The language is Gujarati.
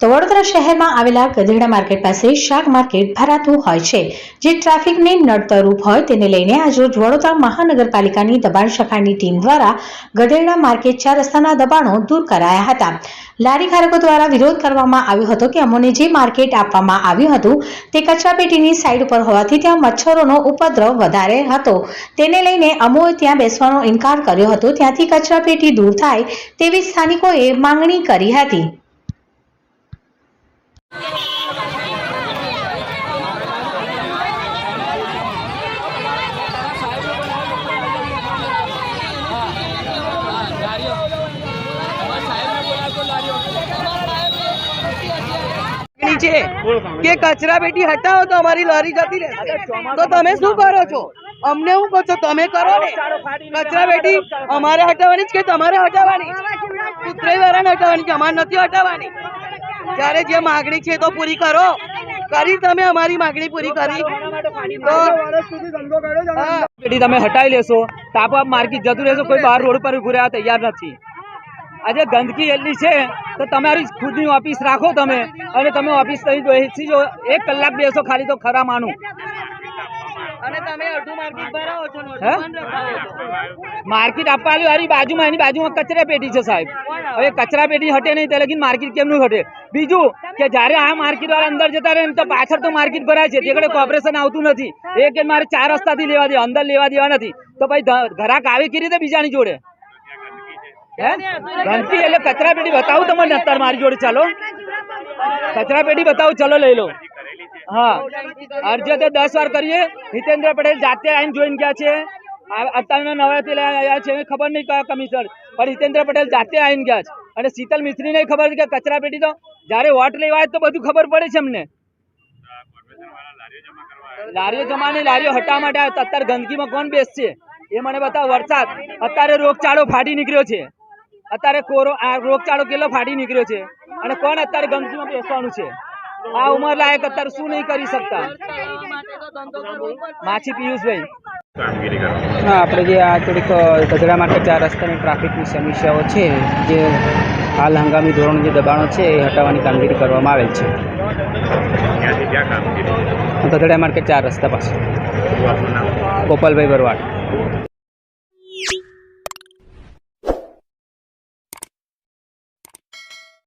તો વડોદરા શહેરમાં આવેલા ગધેડા માર્કેટ પાસે શાક માર્કેટ ભરાતું હોય છે. જે ટ્રાફિકને નડતરૂપ હોય તેને લઈને આજરોજ વડોદરા મહાનગરપાલિકાની દબાણ શાખાની ટીમ દ્વારા ગધેડા માર્કેટ ચાર રસ્તાના દબાણો દૂર કરાયા હતા. લારી ધારકો દ્વારા વિરોધ કરવામાં આવ્યો હતો કે અમોને જે માર્કેટ આપવામાં આવ્યું હતું તે કચરાપેટીની સાઈડ ઉપર હોવાથી ત્યાં મચ્છરોનો ઉપદ્રવ વધારે હતો. તેને લઈને અમોએ ત્યાં બેસવાનો ઇનકાર કર્યો હતો. ત્યાંથી કચરાપેટી દૂર થાય તેવી સ્થાનિકોએ માંગણી કરી હતી. માંગણી છે કે કચરા પેટી હટાવો તો અમારી લોરી જતી રહે. તો તમે શું કરો છો? અમને શું કહો છો? તમે કરો ને. કચરા પેટી અમારે હટાવવાની છે કે તમારે હટાવવાની? કુતરાઈ વાળાને હટાવવાની છે અમારે નથી હટાવવાની? જ્યારે જે માગણી છે તો પૂરી કરો. કરી તમે અમારી માગણી પૂરી કરી. તમે હટાવી લેશો. તાપ આપોઆપ માર્કેટ જતું રહેશો. કોઈ બહાર રોડ પર ઉભું તૈયાર નથી. આજે ગંદકી એટલી છે તો તમારી ખુદની ઓફિસ રાખો તમે. અને તમે ઓફિસ અહીં બેસી જો એક કલાક બેસો ખાલી તો ખરા માનું. માર્કેટ આપવા વાળી બાજુમાં એની બાજુમાં કચરા પેટી છે સાહેબ. હવે કચરા પેટી હટે નહીં તે લગી માર્કેટ કેમનું હટે? બીજું કે જ્યારે આ માર્કેટ વાળા અંદર જતા રહે તો પાછળ તો માર્કેટ ભરાય છે. તેકડે કોર્પોરેશન આવતું નથી. એ કે મારે ચાર રસ્તાથી લેવા દે અંદર લેવા દેવા નથી. તો ભાઈ ઘરાક આવે કેવી રીતે બીજાની જોડે? હે એટલે કચરા પેટી બતાવું તમને અત્યારે મારી જોડે, ચાલો. કચરા પેટી બતાવું, ચાલો લઈ લો. હા. અરજી તો દસ વાર કરીએ. હિતેન્દ્ર પટેલ જાતે આવીને જોઈને ગયા છે. અત્યારના નવા પેલા આવ્યા છે ખબર નહીં કયા કમિશનર. પણ હિતેન્દ્ર પટેલ જાતે આવીને ગયા છે. અને શીતલ મિસ્ત્રીને ખબર કે કચરા પેટી તો જ્યારે વોટ લેવા આવે તો બધું ખબર પડે છે અમને. લારીઓ જમા નહીં લારીઓ હટાવવા માટે આવે અત્યારે ગંદકીમાં કોણ બેસશે? એ મને બતાવો, વરસાદ. અત્યારે રોગચાળો ફાટી નીકળ્યો છે. અત્યારે કોરો આ રોગચાળો કેટલો ફાટી નીકળ્યો છે? અને કોણ અત્યારે ગંદકીમાં બેસવાનું છે? આ ઉંમર લાયક અત્યારે શું નહીં કરી શકતા. માછી પિયુષભાઈ. હા આપણે જે આ થોડીક ગધેડા માટે ચાર રસ્તાની ટ્રાફિકની સમસ્યાઓ છે જે હાલ હંગામી ધોરણ જે દબાણો છે એ હટાવવાની કામગીરી કરવામાં આવેલ છે. ક્યાં માર્કેટ ચાર રસ્તા પાસે. ગોપાલભાઈ બરવાડ.